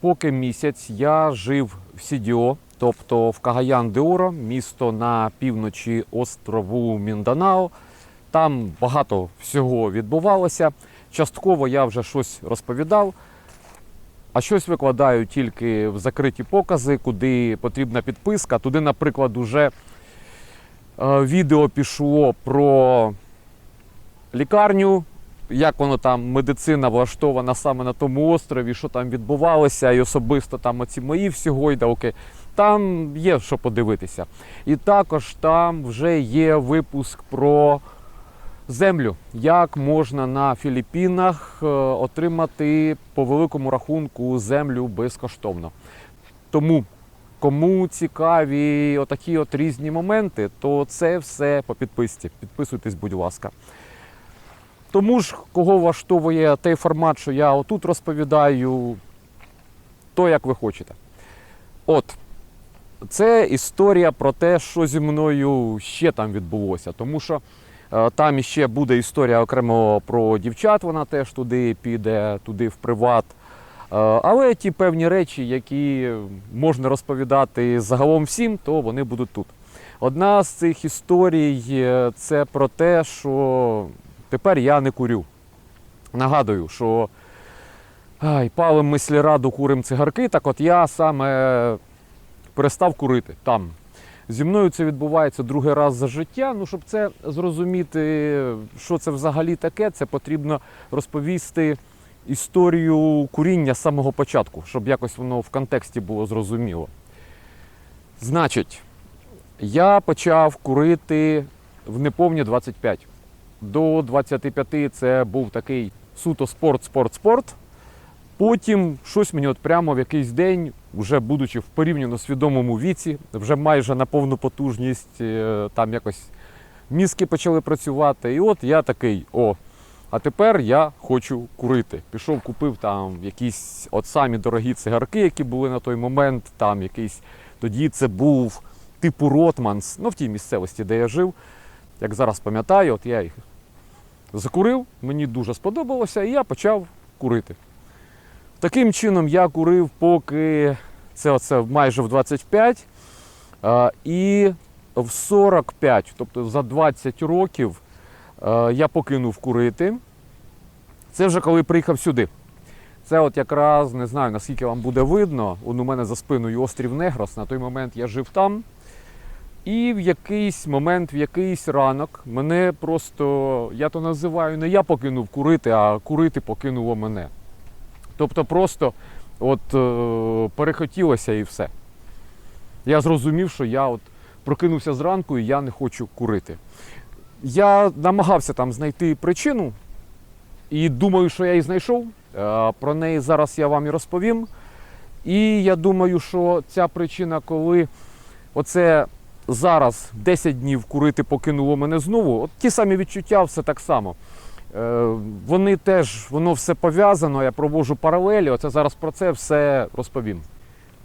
Поки місяць я жив в Сідіо, тобто в Кагаян де Оро, місто на півночі острову Мінданао. Там багато всього відбувалося. Частково я вже щось розповідав, а щось викладаю тільки в закриті покази, куди потрібна підписка. Туди, наприклад, уже е, відео пішло про лікарню, як воно там медицина влаштована саме на тому острові, що там відбувалося, і особисто там оці мої всі гойдалки. Там є що подивитися. І також там вже є випуск про землю, як можна на Філіппінах е, отримати по великому рахунку землю безкоштовно. Тому, кому цікаві отакі от різні моменти, то це все по підписці. Підписуйтесь, будь ласка. Тому ж, кого влаштовує той формат, що я отут розповідаю, то як ви хочете. От, це історія про те, що зі мною ще там відбулося. Тому що е, там іще буде історія окремо про дівчат, вона теж туди піде, туди в приват. Е, але ті певні речі, які можна розповідати загалом всім, то вони будуть тут. Одна з цих історій е, це про те, що тепер я не курю. Нагадую, що ай, палим ми сільраду, курим цигарки, так от я саме перестав курити там. Зі мною це відбувається другий раз за життя. Ну, щоб це зрозуміти, що це взагалі таке, це потрібно розповісти історію куріння з самого початку, щоб якось воно в контексті було зрозуміло. Значить, я почав курити в неповні 25. До 25 це був такий суто спорт, спорт, спорт. Потім щось мені от прямо в якийсь день, вже будучи в порівняно свідомому віці, вже майже на повну потужність, е, там якось мізки почали працювати. І от я такий, о, а тепер я хочу курити. Пішов, купив там якісь от самі дорогі цигарки, які були на той момент. Там якийсь тоді це був типу Ротманс, ну в тій місцевості, де я жив. Як зараз пам'ятаю, от я їх закурив, мені дуже сподобалося, і я почав курити. Таким чином я курив, поки це оце майже в 25 а, і в 45, тобто за 20 років я покинув курити. Це вже коли приїхав сюди. Це от якраз не знаю наскільки вам буде видно. Он у мене за спиною острів Негрос. На той момент я жив там. І в якийсь момент, в якийсь ранок, мене просто, я то називаю, не я покинув курити, а курити покинуло мене. Тобто просто от е, перехотілося і все. Я зрозумів, що я от прокинувся зранку і я не хочу курити. Я намагався там знайти причину і думаю, що я її знайшов. Е, Про неї зараз я вам і розповім. І я думаю, що ця причина, коли оце зараз 10 днів курити покинуло мене знову, от ті самі відчуття, все так само. Е, Вони теж, воно все пов'язано, я проводжу паралелі, оце зараз про це все розповім.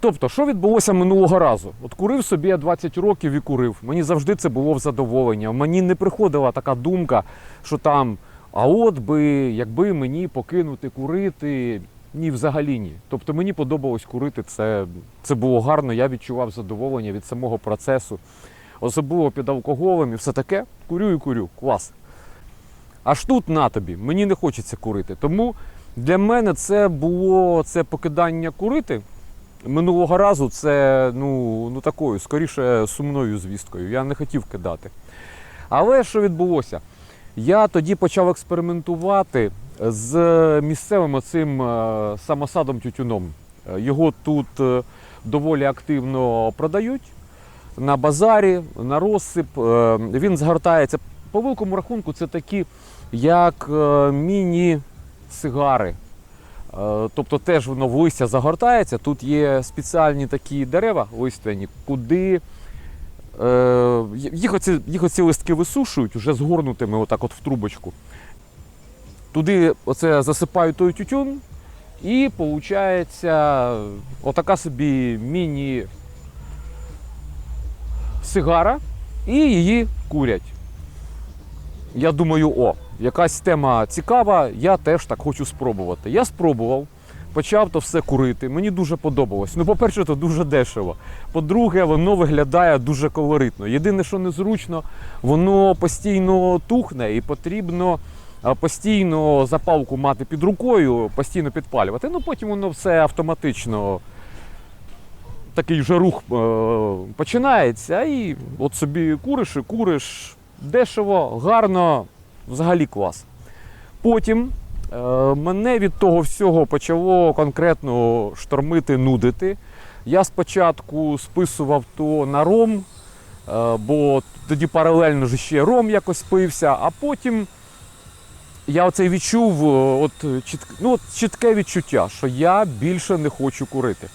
Тобто, що відбулося минулого разу? От курив собі я 20 років і курив. Мені завжди це було в задоволення. Мені не приходила така думка, що там, а от би, якби мені покинути курити. Ні, взагалі ні. Тобто мені подобалось курити, це, це було гарно, я відчував задоволення від самого процесу. Особливо під алкоголем і все таке. Курю і курю, клас. Аж тут на тобі, мені не хочеться курити. Тому для мене це було це покидання курити. Минулого разу це ну, ну такою, скоріше сумною звісткою. Я не хотів кидати. Але що відбулося? Я тоді почав експериментувати з місцевим оцим е, самосадом тютюном. Е, Його тут е, доволі активно продають на базарі, на розсип. Він згортається по великому рахунку це такі, як міні-сигари. Тобто теж воно в листя загортається. Тут є спеціальні такі дерева листвяні, куди їх, оці, їх оці листки висушують вже згорнутими отак от в трубочку. Туди оце засипають той тютюн, і виходить отака собі міні сигара, і її курять. Я думаю, о, якась тема цікава, я теж так хочу спробувати. Я спробував, почав то все курити. Мені дуже подобалось. Ну, по-перше, це дуже дешево. По-друге, воно виглядає дуже колоритно. Єдине, що незручно, воно постійно тухне і потрібно постійно запалку мати під рукою, постійно підпалювати. Ну потім воно все автоматично. Такий же рух е, починається, і от собі куриш і куриш дешево, гарно, взагалі клас. Потім е, мене від того всього почало конкретно штормити, нудити. Я спочатку списував то на ром, е, бо тоді паралельно ж ще ром якось пився, а потім я оце відчув е, от, чітк, ну, от, чітке відчуття, що я більше не хочу курити.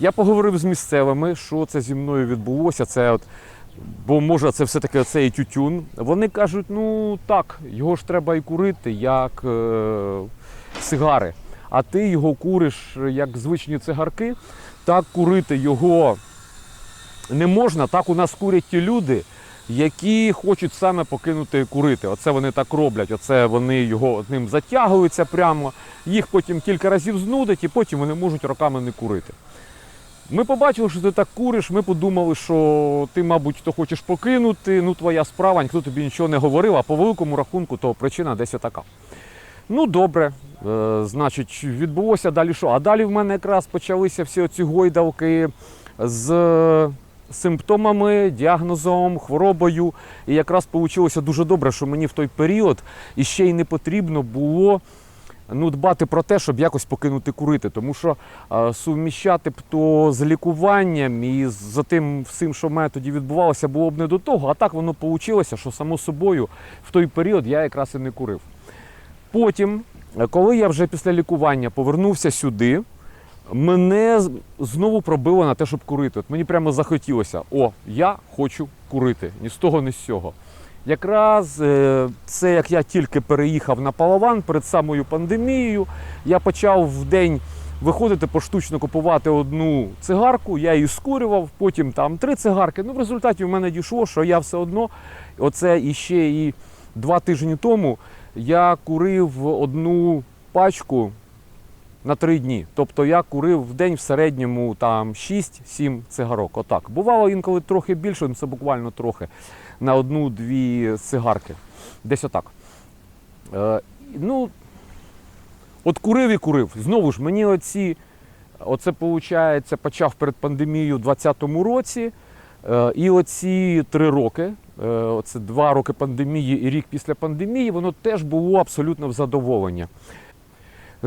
Я поговорив з місцевими, що це зі мною відбулося. Це от, бо може це все-таки оцей тютюн. Вони кажуть, ну так, його ж треба і курити, як е, сигари. А ти його куриш як звичні цигарки, так курити його не можна. Так у нас курять ті люди, які хочуть саме покинути курити. Оце вони так роблять. Оце вони його ним затягуються прямо, їх потім кілька разів знудить, і потім вони можуть роками не курити. Ми побачили, що ти так куриш. Ми подумали, що ти, мабуть, то хочеш покинути, ну твоя справа, ніхто тобі нічого не говорив, а по великому рахунку, то причина десь така. Ну, добре, е, значить, відбулося далі що? А далі в мене якраз почалися всі оці гойдалки з симптомами, діагнозом, хворобою. І якраз вийшло дуже добре, що мені в той період іще й не потрібно було ну, дбати про те, щоб якось покинути курити. Тому що е, суміщати б то з лікуванням і з тим всім, що в мене тоді відбувалося, було б не до того. А так воно вийшло, що само собою в той період я якраз і не курив. Потім, коли я вже після лікування повернувся сюди, мене знову пробило на те, щоб курити. От мені прямо захотілося: о, я хочу курити. Ні з того, ні з цього. Якраз е, це як я тільки переїхав на Палаван перед самою пандемією, я почав в день виходити поштучно купувати одну цигарку, я її скурював, потім там три цигарки. Ну, в результаті в мене дійшло, що я все одно, оце іще і два тижні тому я курив одну пачку на три дні. Тобто я курив в день в середньому там 6-7 цигарок. Отак. Бувало інколи трохи більше, ну це буквально трохи на одну-дві цигарки. Десь отак. Е, ну, от курив і курив. Знову ж мені оці, оце виходить, почав перед пандемією у 2020 році. Е, і оці три роки, е, оце два роки пандемії і рік після пандемії, воно теж було абсолютно в задоволення.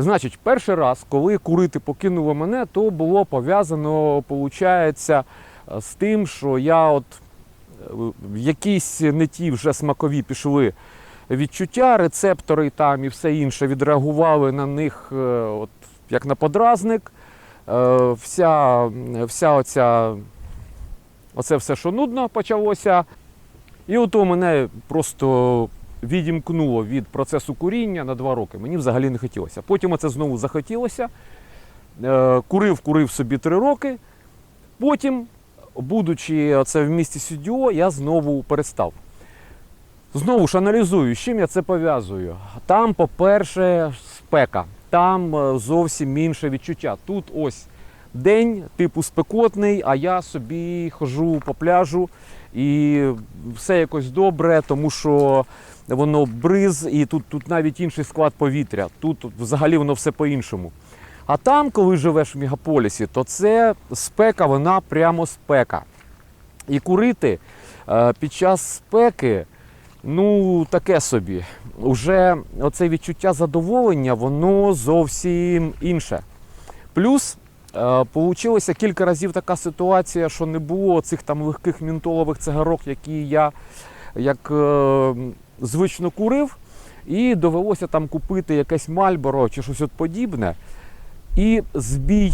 Значить, перший раз, коли курити покинуло мене, то було пов'язано, виходить, з тим, що я от е, якісь не ті вже смакові пішли відчуття, рецептори там і все інше відреагували на них е, от, як на подразник. Е, Вся, вся оця, оце все, що нудно почалося. І от у мене просто відімкнуло від процесу куріння на два роки. Мені взагалі не хотілося. Потім це знову захотілося. Е, Курив, курив собі три роки. Потім, будучи оце в місті Сюдіо, я знову перестав. Знову ж аналізую, з чим я це пов'язую. Там, по-перше, спека, там е, зовсім інше відчуття. Тут ось день, типу спекотний, а я собі хожу по пляжу і все якось добре, тому що воно бриз, і тут, тут навіть інший склад повітря. Тут взагалі воно все по-іншому. А там, коли живеш в мегаполісі, то це спека, вона прямо спека. І курити е, під час спеки, ну таке собі. Уже оце відчуття задоволення, воно зовсім інше. Плюс е, получилася кілька разів така ситуація, що не було цих там легких мінтолових цигарок, які я як е, звично курив, і довелося там купити якесь мальборо чи щось от подібне. І збій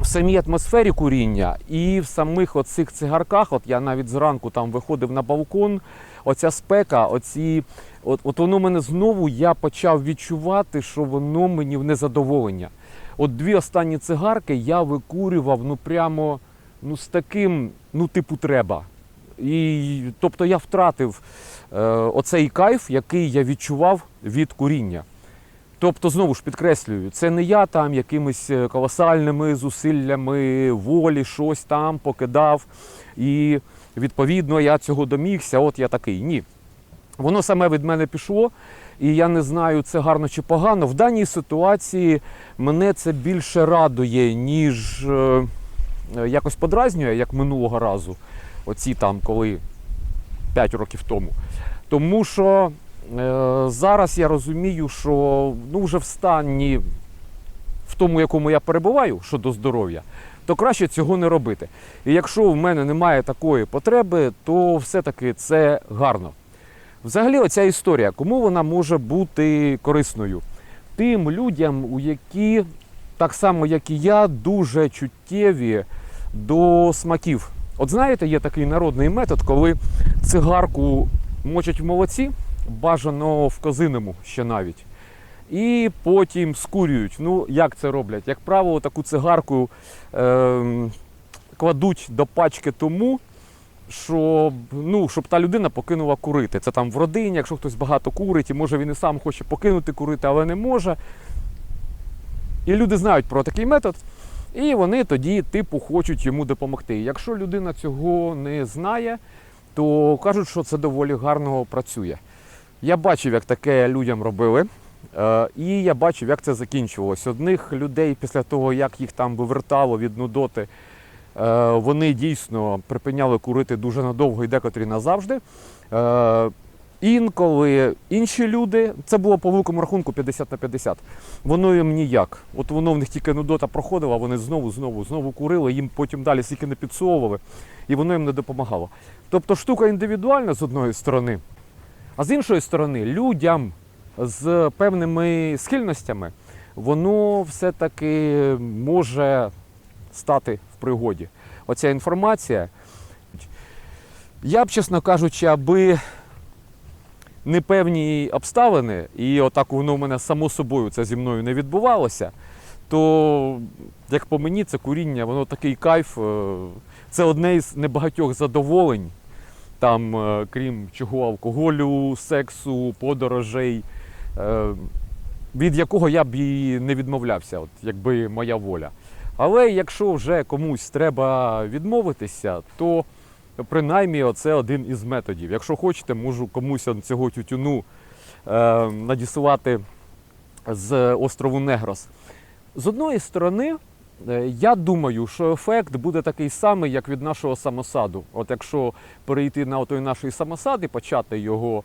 в самій атмосфері куріння і в самих оцих цигарках, от я навіть зранку там виходив на балкон, оця спека, оці, от, от воно мене знову я почав відчувати, що воно мені в незадоволення. От дві останні цигарки я викурював ну прямо ну, з таким, ну, типу, треба. І, тобто я втратив е, оцей кайф, який я відчував від куріння. Тобто, знову ж підкреслюю, це не я там якимись е, колосальними зусиллями волі щось там покидав, і відповідно я цього домігся. От я такий. Ні. Воно саме від мене пішло, і я не знаю, це гарно чи погано. В даній ситуації мене це більше радує, ніж е, е, якось подразнює, як минулого разу. Оці там, коли 5 років тому. Тому що е, зараз я розумію, що ну, вже в стані, в тому, якому я перебуваю щодо здоров'я, то краще цього не робити. І якщо в мене немає такої потреби, то все-таки це гарно. Взагалі, оця історія, кому вона може бути корисною? Тим людям, у які, так само як і я, дуже чуттєві до смаків. От знаєте, є такий народний метод, коли цигарку мочать в молоці, бажано в козиному ще навіть. І потім скурюють. Ну, як це роблять? Як правило, таку цигарку е, кладуть до пачки тому, щоб, ну, щоб та людина покинула курити. Це там в родині, якщо хтось багато курить, і може він і сам хоче покинути курити, але не може. І люди знають про такий метод, і вони тоді, типу, хочуть йому допомогти. Якщо людина цього не знає, то кажуть, що це доволі гарно працює. Я бачив, як таке людям робили. Е, І я бачив, як це закінчувалось. Одних людей після того, як їх там вивертало від нудоти, вони дійсно припиняли курити дуже надовго і декотрі назавжди. Е, Інколи інші люди, це було по великому рахунку 50 на 50. Воно їм ніяк. От воно в них тільки нудота проходила, вони знову, знову, знову курили, їм потім далі стільки не підсовували, і воно їм не допомагало. Тобто штука індивідуальна з одної сторони, а з іншої сторони, людям з певними схильностями, воно все-таки може стати пригоді. Оця інформація. Я б, чесно кажучи, аби не певні обставини, і отак воно в мене само собою це зі мною не відбувалося, то, як по мені, це куріння, воно такий кайф. е, Це одне із небагатьох задоволень, там, е, крім чого алкоголю, сексу, подорожей, е, від якого я б і не відмовлявся, от, якби моя воля. Але якщо вже комусь треба відмовитися, то принаймні це один із методів. Якщо хочете, можу комусь цього тютюну е, надіслати з острову Негрос. З одної сторони, е, я думаю, що ефект буде такий самий, як від нашого самосаду. От якщо перейти на той наш самосад і почати його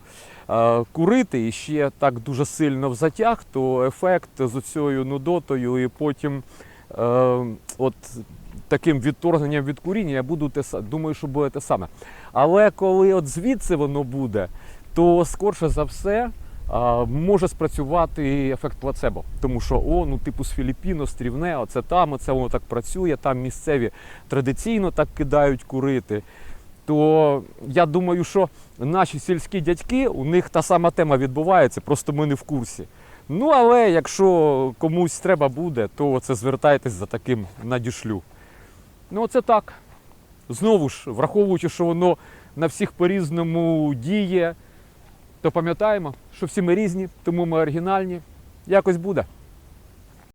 е, курити і ще так дуже сильно в затяг, то ефект з оцією нудотою і потім от таким відторгненням від куріння я буду те думаю, що буде те саме. Але коли от звідси воно буде, то скорше за все а, може спрацювати ефект плацебо. Тому що, о, ну типу з Філіппіно, стрівне, оце там, оце воно так працює, там місцеві традиційно так кидають курити. То я думаю, що наші сільські дядьки, у них та сама тема відбувається, просто ми не в курсі. Ну, але якщо комусь треба буде, то це звертайтесь за таким надішлю. Ну, оце так. Знову ж, враховуючи, що воно на всіх по-різному діє, то пам'ятаємо, що всі ми різні, тому ми оригінальні. Якось буде.